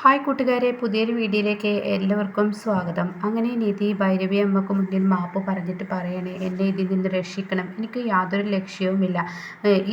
Hi കൂട്ടുകാരെ പുതിയൊരു വീഡിയോയിലേക്ക് എല്ലാവർക്കും സ്വാഗതം. അങ്ങനെ നിധി ഭൈരവി അമ്മയ്ക്ക് മുന്നിൽ മാപ്പ് പറഞ്ഞിട്ട് പറയണേ എന്നെ ഇതിൽ നിന്ന് രക്ഷിക്കണം. എനിക്ക് യാതൊരു ലക്ഷ്യവുമില്ല.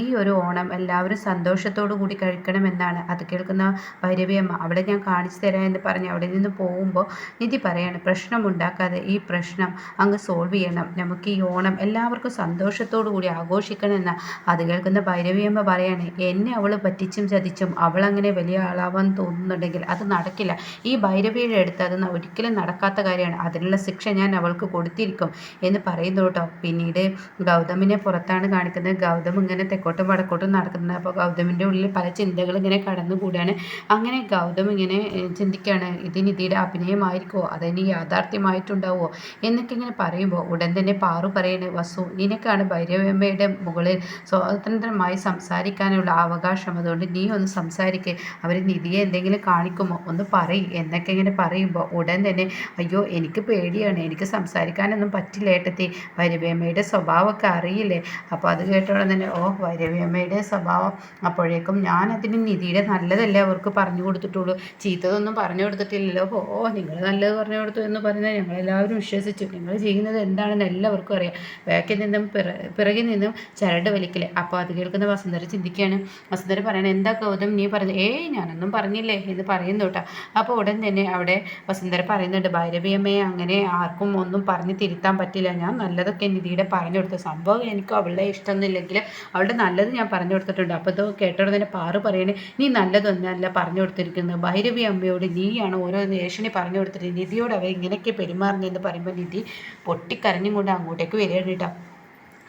ഈ ഒരു ഓണം എല്ലാവരും സന്തോഷത്തോടു കൂടി കഴിക്കണമെന്നാണ്. അത് കേൾക്കുന്ന ഭൈരവി അമ്മ അവിടെ ഞാൻ കാണിച്ചു തരാം എന്ന് പറഞ്ഞ് അവിടെ നിന്ന് പോകുമ്പോൾ നിധി പറയാണ് പ്രശ്നമുണ്ടാക്കാതെ ഈ പ്രശ്നം അങ്ങ് സോൾവ് ചെയ്യണം. നമുക്ക് ഈ ഓണം എല്ലാവർക്കും സന്തോഷത്തോടു കൂടി ആഘോഷിക്കണമെന്ന്. അത് കേൾക്കുന്ന ഭൈരവി അമ്മ പറയാണ് എന്നെ അവൾ പറ്റിച്ചും ചതിച്ചും അവളങ്ങനെ വലിയ ആളാവാൻ തോന്നുന്നുണ്ടെങ്കിൽ അത് നടക്കില്ല. ഈ ഭൈരവിയുടെ അടുത്ത് അത് ഒരിക്കലും നടക്കാത്ത കാര്യമാണ്. അതിനുള്ള ശിക്ഷ ഞാൻ അവൾക്ക് കൊടുത്തിരിക്കും എന്ന് പറയുന്നു കേട്ടോ. പിന്നീട് ഗൗതമിനെ പുറത്താണ് കാണിക്കുന്നത്. ഗൗതം ഇങ്ങനെ തെക്കോട്ടും വടക്കോട്ടും നടക്കുന്നത് അപ്പോൾ ഗൗതമിന്റെ ഉള്ളിൽ പല ചിന്തകൾ ഇങ്ങനെ കടന്നുകൂടാണ്. അങ്ങനെ ഗൗതം ഇങ്ങനെ ചിന്തിക്കുകയാണ് ഇത് നിധിയുടെ അഭിനയമായിരിക്കുമോ അതിന് യാഥാർത്ഥ്യമായിട്ടുണ്ടാവുമോ എന്നൊക്കെ ഇങ്ങനെ പറയുമ്പോൾ ഉടൻ തന്നെ പാറു പറയണേ വസു നിനക്കാണ് ഭൈരവമ്മയുടെ മുകളിൽ സ്വതന്ത്രമായി സംസാരിക്കാനുള്ള അവകാശം. അതുകൊണ്ട് നീ ഒന്ന് സംസാരിക്കുക അവർ നിധിയെ എന്തെങ്കിലും കാണിക്കും കേൾക്കുമ്പോൾ ഒന്ന് പറയും എന്നൊക്കെ ഇങ്ങനെ പറയുമ്പോൾ ഉടൻ തന്നെ അയ്യോ എനിക്ക് പേടിയാണ് എനിക്ക് സംസാരിക്കാനൊന്നും പറ്റില്ല ഏട്ടത്തി വരവേമ്മയുടെ സ്വഭാവമൊക്കെ അറിയില്ലേ? അപ്പോൾ അത് കേട്ടോടെ തന്നെ ഓ വരവേമ്മയുടെ സ്വഭാവം അപ്പോഴേക്കും ഞാൻ അതിന് നിധിയുടെ നല്ലതല്ലേ അവർക്ക് പറഞ്ഞു കൊടുത്തിട്ടുള്ളൂ ചീത്തതൊന്നും പറഞ്ഞു കൊടുത്തിട്ടില്ലല്ലോ? ഓ നിങ്ങൾ നല്ലത് പറഞ്ഞു കൊടുത്തു എന്ന് പറഞ്ഞാൽ ഞങ്ങളെല്ലാവരും വിശ്വസിച്ചു നിങ്ങൾ ചെയ്യുന്നത് എന്താണെന്ന് എല്ലാവർക്കും അറിയാം ബാക്കിൽ നിന്നും പിറ പിറകിൽ നിന്നും ചരട് വലിക്കില്ലേ അപ്പോൾ അത് കേൾക്കുന്ന വസുന്ധര ചിന്തിക്കുകയാണ് വസുന്ധര പറയണേ എന്താ ഗൗതം നീ പറഞ്ഞു ഏയ് ഞാനൊന്നും പറഞ്ഞില്ലേ? എന്ന് പറയുന്നു പറയുന്നു കേട്ടോ അപ്പോൾ ഉടൻ തന്നെ അവിടെ വസുന്ധര പറയുന്നുണ്ട് ഭൈരവിയമ്മയെ അങ്ങനെ ആർക്കും ഒന്നും പറഞ്ഞ് തിരുത്താൻ പറ്റില്ല. ഞാൻ നല്ലതൊക്കെ നിധിയുടെ പറഞ്ഞു കൊടുത്തു. സംഭവം എനിക്ക് അവളുടെ ഇഷ്ടമൊന്നുമില്ലെങ്കിൽ അവളുടെ നല്ലത് ഞാൻ പറഞ്ഞു കൊടുത്തിട്ടുണ്ട്. അപ്പോൾ ഇത് കേട്ടോടെ തന്നെ പാറു പറയണേ നീ നല്ലതൊന്നല്ല പറഞ്ഞു കൊടുത്തിരിക്കുന്നത്. ഭൈരവി അമ്മയോട് നീയാണ് ഓരോ നേഷണി പറഞ്ഞു കൊടുത്തിട്ട് നിധിയോട് അവ ഇങ്ങനെയൊക്കെ പെരുമാറുന്നതെന്ന് പറയുമ്പോൾ നിധി പൊട്ടിക്കരഞ്ഞും കൊണ്ട് അങ്ങോട്ടേക്ക് വരികയാണ് കേട്ടോ.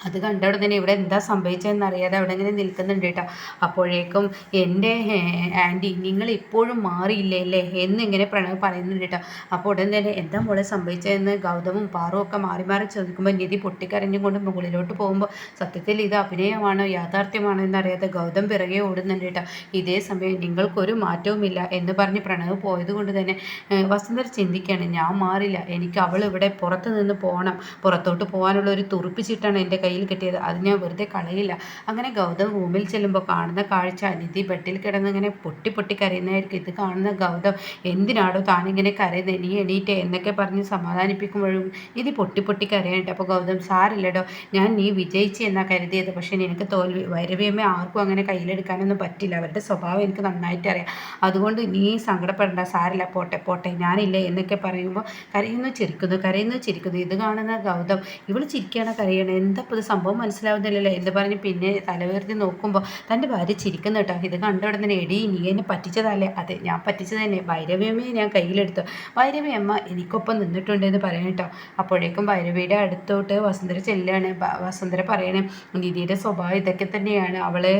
അത് കണ്ട ഉടനെ ഇവിടെ എന്താ സംഭവിച്ചതെന്ന് അറിയാതെ അവിടെ ഇങ്ങനെ നിൽക്കുന്നുണ്ട് കേട്ടോ. അപ്പോഴേക്കും എന്റെ ആന്റി നിങ്ങൾ ഇപ്പോഴും മാറിയില്ലേ അല്ലേ? എന്നിങ്ങനെ പ്രണവ് പറയുന്നുണ്ട് കേട്ടോ. അപ്പോൾ ഉടൻ തന്നെ എന്താ മോളെ സംഭവിച്ചതെന്ന്? ഗൗതമും പാറും ഒക്കെ മാറി മാറി ചോദിക്കുമ്പോൾ നിധി പൊട്ടിക്കരഞ്ഞും കൊണ്ട് മുകളിലോട്ട് പോകുമ്പോൾ സത്യത്തിൽ ഇത് അഭിനയമാണോ യാഥാർത്ഥ്യമാണോ എന്നറിയാതെ ഗൗതം പിറകെ ഓടുന്നുണ്ട് കേട്ടോ. ഇതേ സമയം നിങ്ങൾക്കൊരു മാറ്റവുമില്ല എന്ന് പറഞ്ഞ് പ്രണവ് പോയത് കൊണ്ട് തന്നെ വസന്തർ ചിന്തിക്കുകയാണ് ഞാൻ മാറില്ല. എനിക്ക് അവൾ ഇവിടെ പുറത്ത് നിന്ന് പോകണം. പുറത്തോട്ട് പോകാനുള്ള ഒരു തുറുപ്പിച്ചിട്ടാണ് എന്റെ കയ്യിൽ കിട്ടിയത്. അത് ഞാൻ വെറുതെ കളയില്ല. അങ്ങനെ ഗൗതം റൂമിൽ ചെല്ലുമ്പോൾ കാണുന്ന കാഴ്ച അനിധി ബെഡിൽ കിടന്ന് ഇങ്ങനെ പൊട്ടി പൊട്ടി കരയുന്നതായിരിക്കും. ഇത് കാണുന്ന ഗൗതം എന്തിനാടോ താനിങ്ങനെ കരയുന്നത് നീ എണീറ്റേ എന്നൊക്കെ പറഞ്ഞ് സമാധാനിപ്പിക്കുമ്പോഴും ഇത് പൊട്ടി പൊട്ടി കരയണ്ട അപ്പോൾ ഗൗതം സാറില്ലടോ ഞാൻ നീ വിജയിച്ചു എന്നാണ് കരുതിയത്. പക്ഷേ എനിക്ക് തോൽവി വരവിയമ്മ ആർക്കും അങ്ങനെ കയ്യിലെടുക്കാനൊന്നും പറ്റില്ല. അവരുടെ സ്വഭാവം എനിക്ക് നന്നായിട്ട് അറിയാം. അതുകൊണ്ട് നീ സങ്കടപ്പെടേണ്ട. സാരില്ല പോട്ടെ പോട്ടെ ഞാനില്ലേ എന്നൊക്കെ പറയുമ്പോൾ കരയുന്നു ചിരിക്കുന്നു കരയുന്നു ചിരിക്കുന്നു. ഇത് കാണുന്ന ഗൗതം ഇവൾ ചിരിക്കുകയാണ് കരയണം? എന്താ ഇത് സംഭവം മനസ്സിലാവുന്നില്ലല്ലോ. എന്ന് പറഞ്ഞ് പിന്നെ തലവേർത്തി നോക്കുമ്പോൾ തന്റെ ഭാര്യ ചിരിക്കുന്നു കേട്ടോ. ഇത് കണ്ട ഉടനെ എടി നീ എന്നെ പറ്റിച്ചതല്ലേ? അതെ ഞാൻ പറ്റിച്ചത് തന്നെ. ഭൈരവിയമ്മയെ ഞാൻ കയ്യിലെടുത്തു. ഭൈരവി അമ്മ എനിക്കൊപ്പം നിന്നിട്ടുണ്ട് എന്ന് പറയണം കേട്ടോ. അപ്പോഴേക്കും ഭൈരവിയുടെ അടുത്തോട്ട് വസന്തര ചെല്ലാണ്. വസുന്ധര പറയണേ നിധിയുടെ സ്വഭാവം ഇതൊക്കെ തന്നെയാണ്. അവളെ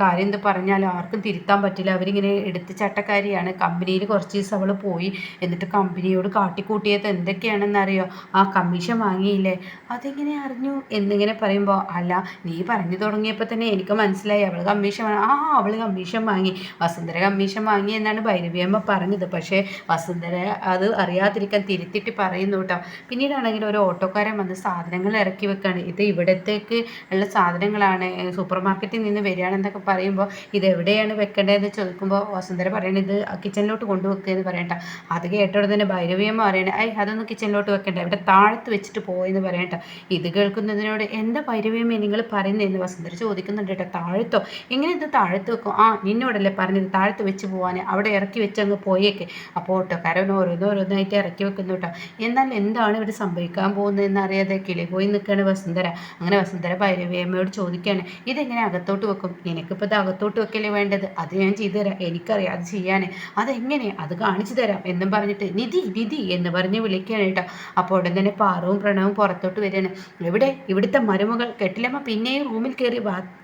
കാര്യം എന്ത് പറഞ്ഞാൽ ആർക്കും തിരുത്താൻ പറ്റില്ല. അവരിങ്ങനെ എടുത്ത് ചട്ടക്കാരിയാണ്. കമ്പനിയിൽ കുറച്ച് ദിവസം അവൾ പോയി. എന്നിട്ട് കമ്പനിയോട് കാട്ടിക്കൂട്ടിയത് എന്തൊക്കെയാണെന്നറിയോ? ആ കമ്മീഷൻ വാങ്ങിയില്ലേ? അതെങ്ങനെ അറിഞ്ഞു? എന്നിങ്ങനെ ഇങ്ങനെ പറയുമ്പോൾ അല്ല നീ പറഞ്ഞു തുടങ്ങിയപ്പോൾ തന്നെ എനിക്ക് മനസ്സിലായി. അവൾ കമ്മീഷൻ ആ അവൾ കമ്മീഷൻ വാങ്ങി. വസുന്ധര കമ്മീഷൻ വാങ്ങി എന്നാണ് ഭൈരവിയമ്മ പറഞ്ഞത്. പക്ഷേ വസുന്ധര അത് അറിയാതിരിക്കാൻ തിരുത്തിട്ട് പറയുന്നു കേട്ടോ പിന്നീടാണെങ്കിൽ ഒരു ഓട്ടോക്കാരൻ വന്ന് സാധനങ്ങൾ ഇറക്കി വെക്കുകയാണ് ഇത് ഇവിടത്തേക്ക് ഉള്ള സാധനങ്ങളാണ്. സൂപ്പർ മാർക്കറ്റിൽ നിന്ന് വരികയാണെന്നൊക്കെ പറയുമ്പോൾ ഇത് എവിടെയാണ് വെക്കേണ്ടതെന്ന് ചോദിക്കുമ്പോൾ വസുന്ധര പറയണത് ഇത് കിച്ചണിലോട്ട് കൊണ്ടുവെക്കുക എന്ന് പറയണ്ട അത് കേട്ടോടെ തന്നെ ഭൈരവിയമ്മ പറയണേ ഐ അതൊന്നും കിച്ചണിലോട്ട് വെക്കണ്ട. ഇവിടെ താഴത്ത് വെച്ചിട്ട് പോയെന്ന് പറയണ്ട ഇത് കേൾക്കുന്നതിനോട് എന്താ ഭൈരവിയമ്മ നിങ്ങൾ പറയുന്നതെന്ന് വസുന്ധര ചോദിക്കുന്നുണ്ട് കേട്ടോ. താഴത്തോ? എങ്ങനെ ഇത് താഴത്ത് വെക്കും? ആ നിന്നോടല്ലേ പറഞ്ഞത് താഴത്ത് വെച്ച് പോകാൻ അവിടെ ഇറക്കി വെച്ച് അങ്ങ് പോയേക്ക്. അപ്പോൾ ഓട്ടോക്കാരൻ ഓരോന്നോരോന്നായിട്ട് ഇറക്കി വെക്കുന്നു കേട്ടോ. എന്നാൽ എന്താണ് ഇവിടെ സംഭവിക്കാൻ പോകുന്നതെന്ന് അറിയാതെ കിളി പോയി നിൽക്കുകയാണ് വസുന്ധര. അങ്ങനെ വസുന്ധര ഭൈരവിയമ്മയോട് ചോദിക്കുകയാണ് ഇതെങ്ങനെ അകത്തോട്ട് വെക്കും? എനിക്കിപ്പോൾ ഇത് അകത്തോട്ട് വെക്കല്ലേ വേണ്ടത്? അത് ഞാൻ ചെയ്തു തരാം. എനിക്കറിയാം അത് ചെയ്യാൻ അതെങ്ങനെ? അത് കാണിച്ചു തരാം. എന്നും പറഞ്ഞിട്ട് നിധി നിധി എന്ന് പറഞ്ഞ് വിളിക്കുകയാണ് കേട്ടോ. അപ്പോൾ ഉടൻ തന്നെ പാറവും പ്രണവും പുറത്തോട്ട് വരികയാണ്. എവിടെ? ഇവിടുത്തെ മരുമകൾ കെട്ടിലമ്മ പിന്നെയും റൂമിൽ കയറി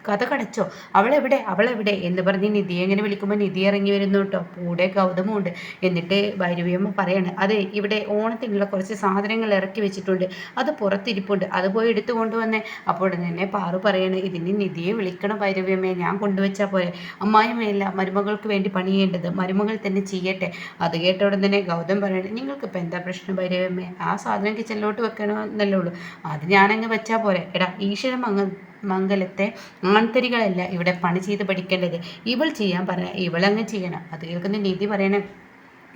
കഥ കടച്ചോ. അവളെവിടെ അവളെവിടെ എന്ന് പറഞ്ഞ് നിധി എങ്ങനെ വിളിക്കുമ്പോൾ നിധി ഇറങ്ങി വരുന്നു കേട്ടോ. കൂടെ ഗൗതമുണ്ട്. എന്നിട്ട് ഭൈരവിയമ്മ പറയാണ് അതെ ഇവിടെ ഓണത്തിനുള്ള കുറച്ച് സാധനങ്ങൾ ഇറക്കി വെച്ചിട്ടുണ്ട്. അത് പുറത്തിരിപ്പുണ്ട്. അത് പോയി എടുത്തു കൊണ്ടുവന്നേ. അപ്പോൾ തന്നെ പാറു പറയാണ് ഇതിന് നിധിയെ വിളിക്കണം ഭൈരവിയമ്മയെ ഞാൻ കൊണ്ടുവച്ചാൽ പോലെ അമ്മായിമ്മയല്ല മരുമകൾക്ക് വേണ്ടി പണിയേണ്ടത്. മരുമകൾ തന്നെ ചെയ്യട്ടെ. അത് കേട്ട ഉടൻ തന്നെ ഗൗതം പറയണം നിങ്ങൾക്ക് ഇപ്പം എന്താ പ്രശ്നം ഭൈരവിയമ്മയെ ആ സാധനം കിച്ചണിലോട്ട് വെക്കണമെന്നല്ലേ ഉള്ളൂ. അത് ഞാനങ്ങ് വെച്ചാൽ പോരെ. എടാ ഈശ്വര മംഗ മംഗലത്തെ ആൺതരികളല്ല ഇവിടെ പണി ചെയ്ത് പഠിക്കേണ്ടത്. ഇവൾ ചെയ്യാൻ പറയാം ഇവളങ്ങ് ചെയ്യണം. അത് കേൾക്കുന്ന നീതി പറയണേ.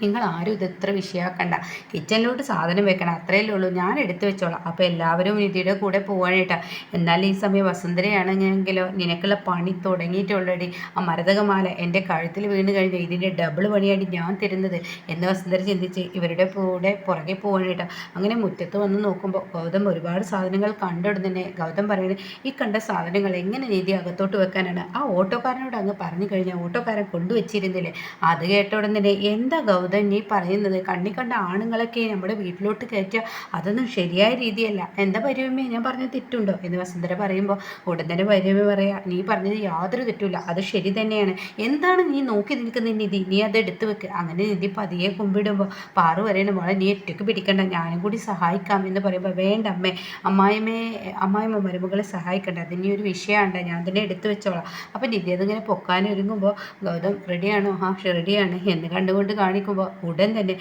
നിങ്ങൾ ആരും ഇത് ഇത്ര വിഷയമാക്കണ്ട കിച്ചണിലോട്ട് സാധനം വെക്കണം അത്രയല്ലേ ഉള്ളൂ. ഞാൻ എടുത്തു വെച്ചോളാം. അപ്പോൾ എല്ലാവരും നിധിയുടെ കൂടെ പോകാനായിട്ടാണ് എന്നാൽ ഈ സമയം വസുന്ധരയാണെങ്കിലോ നിനക്കുള്ള പണി തുടങ്ങിയിട്ടുള്ളടി ആ മരതകമാല എന്റെ കഴുത്തിൽ വീണ് കഴിഞ്ഞാൽ ഇതിന്റെ ഡബിൾ പണിയായിട്ട് ഞാൻ തരുന്നത് എന്ന് വസുന്ധര ചിന്തിച്ച് ഇവരുടെ കൂടെ പുറകെ പോകാനായിട്ടാണ് അങ്ങനെ മുറ്റത്ത് വന്ന് നോക്കുമ്പോൾ ഗൗതം ഒരുപാട് സാധനങ്ങൾ കണ്ടുടനെ ഗൗതം പറയുന്നത് ഈ കണ്ട സാധനങ്ങൾ എങ്ങനെ നീതി അകത്തോട്ട് വെക്കാനാണ്? ആ ഓട്ടോക്കാരനോട് അങ്ങ് പറഞ്ഞു കഴിഞ്ഞാൽ ഓട്ടോക്കാരൻ കൊണ്ടുവച്ചിരുന്നില്ലേ? അത് കേട്ട ഉടനെ എന്താ ഗൗതം? ഗൗതം നീ പറയുന്നത് കണ്ണി കണ്ട ആണുങ്ങളൊക്കെ നമ്മുടെ വീട്ടിലോട്ട് കയറ്റുക അതൊന്നും ശരിയായ രീതിയല്ല. എന്താ പരിവമ്മേ ഞാൻ പറഞ്ഞത് തെറ്റുണ്ടോ? എന്ന് വസുന്ധര പറയുമ്പോൾ ഉടൻ തന്നെ പരിവമ്മ പറയാ. നീ പറഞ്ഞത് യാതൊരു തെറ്റുമില്ല. അത് ശരി തന്നെയാണ്. എന്താണ് നീ നോക്കി നിൽക്കുന്ന നിധി? നീ അത് എടുത്തു വെക്ക്. അങ്ങനെ നിധി പതിയെ കുമ്പിടുമ്പോൾ പാറു പറയണ മോളെ നീ ഒറ്റയ്ക്ക് പിടിക്കണ്ട. ഞാനും കൂടി സഹായിക്കാം. എന്ന് പറയുമ്പോൾ വേണ്ട അമ്മേ. അമ്മായിമ്മേ അമ്മായിമ്മ മരുമകളെ സഹായിക്കണ്ട. അതിന് ഒരു വിഷയമുണ്ട് ഞാൻ തന്നെ എടുത്തു വെച്ചോളാം. അപ്പം നിധി അതിങ്ങനെ പൊക്കാൻ ഒരുങ്ങുമ്പോൾ ഗൗതം റെഡിയാണോ? ആ റെഡിയാണ്. എന്ന് കണ്ടുകൊണ്ട് കാണിക്കുമ്പോൾ നോക്കുമ്പോൾ ഉടൻ തന്നെ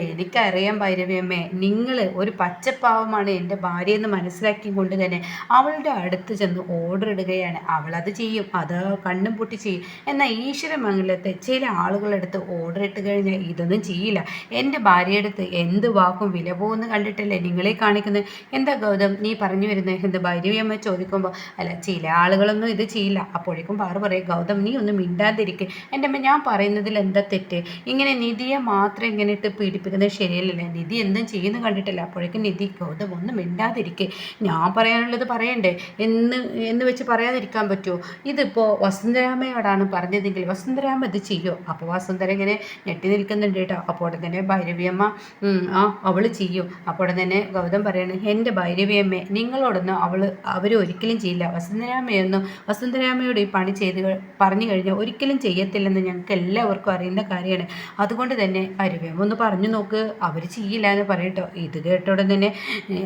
എനിക്കറിയാം ഭൈരവിയമ്മേ നിങ്ങൾ ഒരു പച്ചപ്പാവമാണ് എന്റെ ഭാര്യ എന്ന് മനസ്സിലാക്കി കൊണ്ട് തന്നെ അവളുടെ അടുത്ത് ചെന്ന് ഓർഡർ ഇടുകയാണ്. അവൾ അത് ചെയ്യും അത് കണ്ണും പൊട്ടി ചെയ്യും. എന്നാൽ ഈശ്വരമംഗലത്തെ ചില ആളുകളെടുത്ത് ഓർഡർ ഇട്ട് കഴിഞ്ഞാൽ ഇതൊന്നും ചെയ്യില്ല. എന്റെ ഭാര്യയെടുത്ത് എന്ത് വാക്കും വില പോകുന്നു കണ്ടിട്ടല്ലേ നിങ്ങളെ കാണിക്കുന്നത്? എന്താ ഗൗതം നീ പറഞ്ഞു വരുന്നത് എന്ത് ഭൈരവിയമ്മ ചോദിക്കുമ്പോൾ അല്ല ചില ആളുകളൊന്നും ഇത് ചെയ്യില്ല. അപ്പോഴേക്കും പാറു പറയും ഗൗതം നീ ഒന്നും മിണ്ടാതിരിക്കുക എന്റെ അമ്മ ഞാൻ പറയുന്നതിൽ എന്താ തെറ്റ്? ഇങ്ങനെ നീ നിധിയെ മാത്രം ഇങ്ങനെ ഇട്ട് പീഡിപ്പിക്കുന്നത് ശരിയല്ലല്ലേ. നിധി എന്തും ചെയ്യുന്നു കണ്ടിട്ടില്ല? അപ്പോഴേക്കും നിധി ഗൗതം ഒന്നും മിണ്ടാതിരിക്കെ. ഞാൻ പറയാനുള്ളത് പറയണ്ടേ? എന്ന് എന്ന് വെച്ച് പറയാതിരിക്കാൻ പറ്റുമോ ഇതിപ്പോൾ വസുന്ധരാമയോടാണ് പറഞ്ഞതെങ്കിൽ വസന്തരാമ ഇത് ചെയ്യോ? അപ്പോൾ വസുന്ധര ഇങ്ങനെ ഞെട്ടി നിൽക്കുന്നുണ്ട് കേട്ടോ. അപ്പോൾ തന്നെ ഭൈരവിയമ്മ ആ അവൾ ചെയ്യും. അപ്പോൾ തന്നെ ഗൗതം പറയാണ് എന്റെ ഭൈരവിയമ്മ നിങ്ങളോടൊന്നും അവൾ അവർ ഒരിക്കലും ചെയ്യില്ല. വസുന്ധരാമയൊന്നും വസുന്ധരാമയോട് ഈ പണി ചെയ്ത് പറഞ്ഞു കഴിഞ്ഞാൽ ഒരിക്കലും ചെയ്യത്തില്ലെന്ന് ഞങ്ങൾക്ക് എല്ലാവർക്കും അറിയുന്ന കാര്യമാണ്. അതുകൊണ്ട് കൊണ്ട് തന്നെ അരുവേമ ഒന്ന് പറഞ്ഞു നോക്ക്. അവർ ചെയ്യില്ല എന്ന് പറയട്ടോ. ഇത് കേട്ടോടെ തന്നെ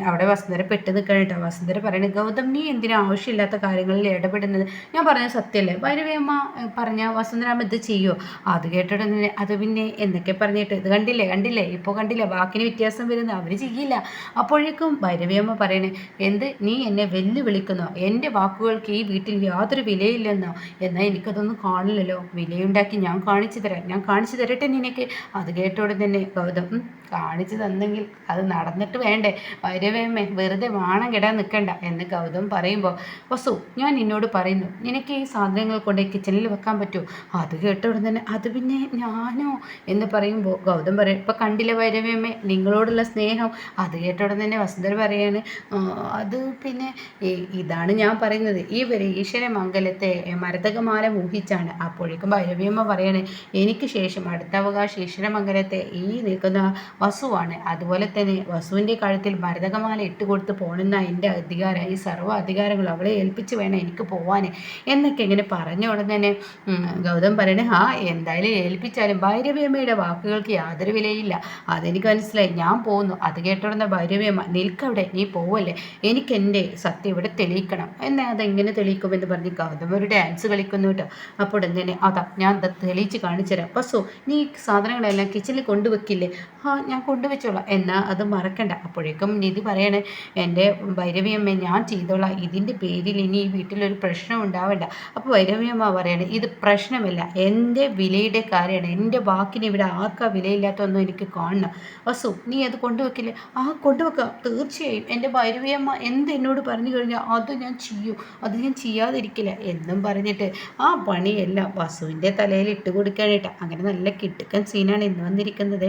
അവിടെ വസുന്ധര പെട്ട് നിൽക്കണം കേട്ടോ. വസുന്ധര പറയണേ ഗൗതം നീ എന്തിനാ ആവശ്യമില്ലാത്ത കാര്യങ്ങളിൽ ഇടപെടുന്നത്? ഞാൻ പറഞ്ഞ സത്യമല്ലേ അരുവേമ്മ പറഞ്ഞ വസുന്ധരാമ ഇത് ചെയ്യുമോ അത് കേട്ടോടെ തന്നെ അത് പിന്നെ എന്നൊക്കെ പറഞ്ഞിട്ട് ഇത് കണ്ടില്ലേ കണ്ടില്ലേ? ഇപ്പോൾ കണ്ടില്ലേ? വാക്കിന് വ്യത്യാസം വരുന്നത് അവർ ചെയ്യില്ല. അപ്പോഴേക്കും ഭൈരവിയമ്മ പറയണേ എന്ത്? നീ എന്നെ വെല്ലുവിളിക്കുന്നോ? എന്റെ വാക്കുകൾക്ക് ഈ വീട്ടിൽ യാതൊരു വിലയില്ലെന്നോ? എന്നാൽ എനിക്കതൊന്നും കാണില്ലല്ലോ. വിലയുണ്ടാക്കി ഞാൻ കാണിച്ചു തരാം. ഞാൻ കാണിച്ചു തരട്ടെ നിനക്ക്? അത് കേട്ടോടെ തന്നെ ഗൗതം കാണിച്ചു തന്നെങ്കിൽ അത് നടന്നിട്ട് വേണ്ടേ? വൈരവേമ്മേ വെറുതെ വാണം കിടാൻ നിൽക്കണ്ട എന്ന് ഗൗതം പറയുമ്പോൾ വസു ഞാൻ നിന്നോട് പറയുന്നു നിനക്ക് ഈ സാധനങ്ങൾ കൊണ്ട് കിച്ചണിൽ വെക്കാൻ പറ്റുമോ അത് കേട്ട ഉടൻ തന്നെ അത് പിന്നെ ഞാനോ? എന്ന് പറയുമ്പോൾ ഗൗതം പറയും ഇപ്പം കണ്ടില്ല വൈരവേമ്മേ നിങ്ങളോടുള്ള സ്നേഹം? അത് കേട്ട ഉടൻ തന്നെ വസുന്ധര പറയാണ് അത് പിന്നെ ഇതാണ് ഞാൻ പറയുന്നത്. ഈ ഈശ്വര മംഗലത്തെ മരതകമാല മോഹിച്ചാണ് അപ്പോഴേക്കും ഭൈരവിയമ്മ പറയണേ എനിക്ക് ശേഷം അടുത്ത അവകാശം ഈശ്വരമംഗലത്തെ ഈ നിൽക്കുന്ന വസുവാണ്. അതുപോലെ തന്നെ വസുവിന്റെ കഴുത്തിൽ ഭരതകമാല ഇട്ട് കൊടുത്ത് പോണെന്ന എന്റെ അധികാരം ഈ സർവ അധികാരങ്ങളും അവളെ ഏൽപ്പിച്ച് വേണം എനിക്ക് പോവാൻ എന്നൊക്കെ ഇങ്ങനെ പറഞ്ഞ ഉടനെ തന്നെ ഗൗതം പറയണേ ആ എന്തായാലും ഏൽപ്പിച്ചാലും ഭൈരവ്യമ്മയുടെ വാക്കുകൾക്ക് യാതൊരു വിലയില്ല. അതെനിക്ക് മനസ്സിലായി. ഞാൻ പോകുന്നു അത് കേട്ടോടുന്ന ഭൈരവ്യമ്മ നിൽക്കവിടെ നീ പോവല്ലേ? എനിക്ക് എന്റെ സത്യം ഇവിടെ തെളിയിക്കണം. എന്നാൽ അതെങ്ങനെ തെളിയിക്കുമെന്ന് പറഞ്ഞ് ഗൗതം ഒരു ഡാൻസ് കളിക്കുന്നു കേട്ടോ. അപ്പോൾ തന്നെ അതാ ഞാൻ തെളിയിച്ച് കാണിച്ചുതരാം. വസു നീ സാധനങ്ങളെല്ലാം കിച്ചണിൽ കൊണ്ടുവെക്കില്ലേ? ആ ഞാൻ കൊണ്ടുവച്ചോളാം. എന്നാൽ അത് മറക്കണ്ട. അപ്പോഴേക്കും നിധി പറയണേ എന്റെ ഭൈരവിയമ്മ ഞാൻ ചെയ്തോളാം. ഇതിന്റെ പേരിൽ ഇനി ഈ വീട്ടിലൊരു പ്രശ്നം ഉണ്ടാവണ്ട. അപ്പോൾ ഭൈരവിയമ്മ പറയണേ ഇത് പ്രശ്നമല്ല. എന്റെ വിലയുടെ കാര്യമാണ്. എന്റെ വാക്കിന് ഇവിടെ ആർക്കാ വിലയില്ലാത്തൊന്നും എനിക്ക് കാണണം. വസു നീ അത് കൊണ്ടുവെക്കില്ലേ. ആ കൊണ്ടുവെക്കാം. തീർച്ചയായും. എന്റെ ഭൈരവിയമ്മ എന്ത് എന്നോട് പറഞ്ഞു കഴിഞ്ഞാൽ അത് ഞാൻ ചെയ്യും. അത് ഞാൻ ചെയ്യാതിരിക്കില്ല. എന്നും പറഞ്ഞിട്ട് ആ പണിയെല്ലാം വസുവിന്റെ തലയിൽ ഇട്ട് കൊടുക്കാനായിട്ട് അങ്ങനെ നല്ല കിട്ടുക്കൻ സീനാണ് ഇന്ന് വന്നിരിക്കുന്നത്.